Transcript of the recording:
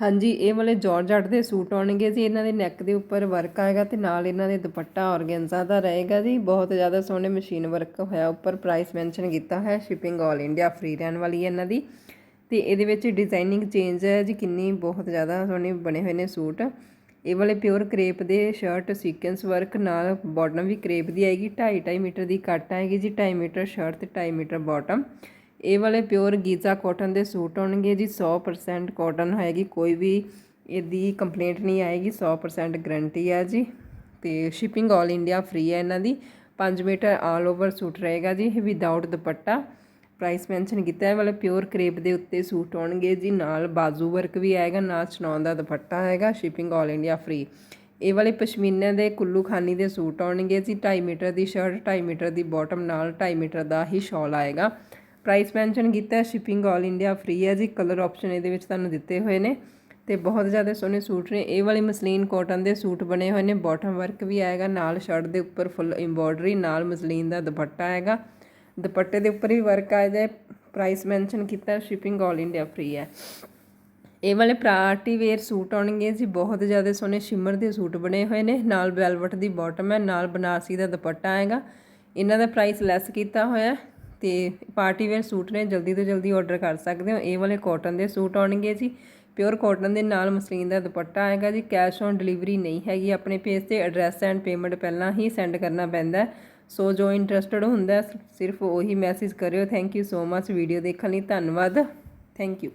ਹਾਂਜੀ, ਇਹ ਵਾਲੇ ਜਾਰਜਟ ਦੇ ਸੂਟ ਆਉਣਗੇ ਜੀ। ਇਹਨਾਂ ਦੇ ਨੈਕ ਦੇ ਉੱਪਰ ਵਰਕ ਆਏਗਾ ਤੇ ਨਾਲ ਇਹਨਾਂ ਦੇ ਦੁਪੱਟਾ ਔਰਗੈਂਜ਼ਾ ਦਾ ਰਹੇਗਾ ਜੀ। ਬਹੁਤ ਜ਼ਿਆਦਾ ਸੋਹਣੇ ਮਸ਼ੀਨ ਵਰਕ ਹੋਇਆ, ਉੱਪਰ ਪ੍ਰਾਈਸ ਮੈਂਸ਼ਨ ਕੀਤਾ ਹੈ ਸ਼ਿਪਿੰਗ ਆਲ ਇੰਡੀਆ ਫ੍ਰੀ ਰਹਿਣ ਵਾਲੀ ਹੈ ਇਹਨਾਂ ਦੀ। ਤੇ ਇਹਦੇ ਵਿੱਚ ਡਿਜ਼ਾਈਨਿੰਗ ਚੇਂਜ ਹੈ ਜੀ, ਕਿੰਨੀ ਬਹੁਤ ਜ਼ਿਆਦਾ ਸੋਹਣੇ ਬਣੇ ਹੋਏ ਨੇ ਸੂਟ। ਇਹ ਵਾਲੇ ਪਿਓਰ ਕਰੇਪ ਦੇ ਸ਼ਰਟ ਸੀਕੁਐਂਸ ਵਰਕ ਨਾਲ ਬਾਟਮ ਵੀ ਕਰੇਪ ਦੀ ਆਏਗੀ। 2.5 2.5 ਮੀਟਰ ਦੀ ਕੱਟ ਆਏਗੀ ਜੀ 2.5 ਮੀਟਰ ਸ਼ਰਟ ਤੇ 2.5 ਮੀਟਰ ਬਾਟਮ ਇਹ ਵਾਲੇ ਪਿਓਰ ਗੀਜ਼ਾ ਕਾਟਨ ਦੇ ਸੂਟ ਆਉਣਗੇ ਜੀ 100% ਕਾਟਨ ਹੋਏਗੀ ਕੋਈ ਵੀ ਇਹਦੀ ਕੰਪਲੇਂਟ ਨਹੀਂ ਆਏਗੀ 100% ਗਰੰਟੀ ਹੈ ਜੀ। ਤੇ ਸ਼ਿਪਿੰਗ ਆਲ ਇੰਡੀਆ ਫ੍ਰੀ ਹੈ ਇਹਨਾਂ ਦੀ। 5 ਮੀਟਰ ਆਲ ਓਵਰ ਸੂਟ ਰਹੇਗਾ ਜੀ ਇਹ ਵਿਦਆਊਟ ਦੁਪੱਟਾ। ਪ੍ਰਾਈਸ ਮੈਂਸ਼ਨ ਕੀਤਾ ਹੈ ਵਾਲੇ ਪਿਓਰ ਕਰੇਪ ਦੇ ਉੱਤੇ ਸੂਟ ਆਉਣਗੇ ਜੀ, ਨਾਲ ਬਾਜ਼ੂ ਵਰਕ ਵੀ ਆਏਗਾ, ਨਾਲ ਚਨੌਨ ਦਾ ਦੁਪੱਟਾ ਹੈਗਾ ਸ਼ਿਪਿੰਗ ਆਲ ਇੰਡੀਆ ਫ੍ਰੀ ਇਹ ਵਾਲੇ ਪਸ਼ਮੀਨੇ ਦੇ ਕੁੱਲੂ ਖਾਨੀ ਦੇ ਸੂਟ ਆਉਣਗੇ ਜੀ 2.5 ਮੀਟਰ ਦੀ ਸ਼ਰਟ 2.5 ਮੀਟਰ ਦੀ ਬਾਟਮ ਨਾਲ 2.5 ਮੀਟਰ ਦਾ ਹੀ ਸ਼ਾਲ ਆਏਗਾ। ਪ੍ਰਾਈਸ ਮੈਂਸ਼ਨ ਕੀਤਾ ਸ਼ਿਪਿੰਗ ਆਲ ਇੰਡੀਆ ਫ੍ਰੀ ਹੈ ਜੀ, ਕਲਰ ਆਪਸ਼ਨ ਇਹਦੇ ਵਿੱਚ ਤੁਹਾਨੂੰ ਦਿੱਤੇ ਹੋਏ ਨੇ ਤੇ ਬਹੁਤ ਜ਼ਿਆਦਾ ਸੋਹਣੇ ਸੂਟ ਨੇ, ਇਹ ਵਾਲੇ ਮਸਲੀਨ ਕਾਟਨ ਦੇ ਸੂਟ ਬਣੇ ਹੋਏ ਨੇ ਬਾਟਮ ਵਰਕ ਵੀ ਆਏਗਾ, ਨਾਲ ਸ਼ਰਟ ਦੇ ਉੱਪਰ ਫੁੱਲ ਐਮਬੋਡਰੀ ਨਾਲ ਮਸਲੀਨ ਦਾ ਦੁਪੱਟਾ ਆਏਗਾ, ਦੁਪੱਟੇ ਦੇ ਉੱਪਰ ਵੀ ਵਰਕ ਆ ਜਾਏ ਪ੍ਰਾਈਸ ਮੈਂਸ਼ਨ ਕੀਤਾ ਸ਼ਿਪਿੰਗ ਆਲ ਇੰਡੀਆ ਫ੍ਰੀ ਹੈ। ਇਹ ਵਾਲੇ ਪਾਰਟੀ ਵੇਅਰ ਸੂਟ ਆਉਣਗੇ ਜੀ, ਬਹੁਤ ਜ਼ਿਆਦਾ ਸੋਹਣੇ ਸ਼ਿਮਰ ਦੇ ਸੂਟ ਬਣੇ ਹੋਏ ਨੇ, ਨਾਲ ਵੈਲਵਟ ਦੀ ਬਾਟਮ ਹੈ, ਨਾਲ ਬਨਾਰਸੀ ਦਾ ਦੁਪੱਟਾ ਆਏਗਾ, ਇਹਨਾਂ ਦਾ ਪ੍ਰਾਈਸ ਲੈਸ ਕੀਤਾ ਹੋਇਆ ਤੇ ਪਾਰਟੀ ਵੇਅਰ ਸੂਟ ਨੇ, ਜਲਦੀ ਤੋਂ ਜਲਦੀ ਆਰਡਰ ਕਰ ਸਕਦੇ ਹੋ। ਇਹ ਵਾਲੇ ਕਾਟਨ ਦੇ ਸੂਟ ਆਉਣਗੇ ਜੀ। ਪਿਓਰ ਕਾਟਨ ਦੇ ਨਾਲ ਮਸਲੀਨ ਦਾ ਦੁਪੱਟਾ ਆਏਗਾ ਜੀ। ਕੈਸ਼ ਔਨ ਡਿਲੀਵਰੀ ਨਹੀਂ ਹੈਗੀ। ਆਪਣੇ ਪੇਜ ਤੇ ਐਡਰੈਸ ਐਂਡ ਪੇਮੈਂਟ ਪਹਿਲਾਂ ਹੀ ਸੈਂਡ ਕਰਨਾ ਪੈਂਦਾ ਸੋ ਜੋ ਇੰਟਰਸਟਡ ਹੁੰਦਾ ਸਿਰਫ ਉਹੀ ਮੈਸੇਜ ਕਰਿਓ। Thank you so much video ਦੇਖਣ ਲਈ ਧੰਨਵਾਦ। Thank you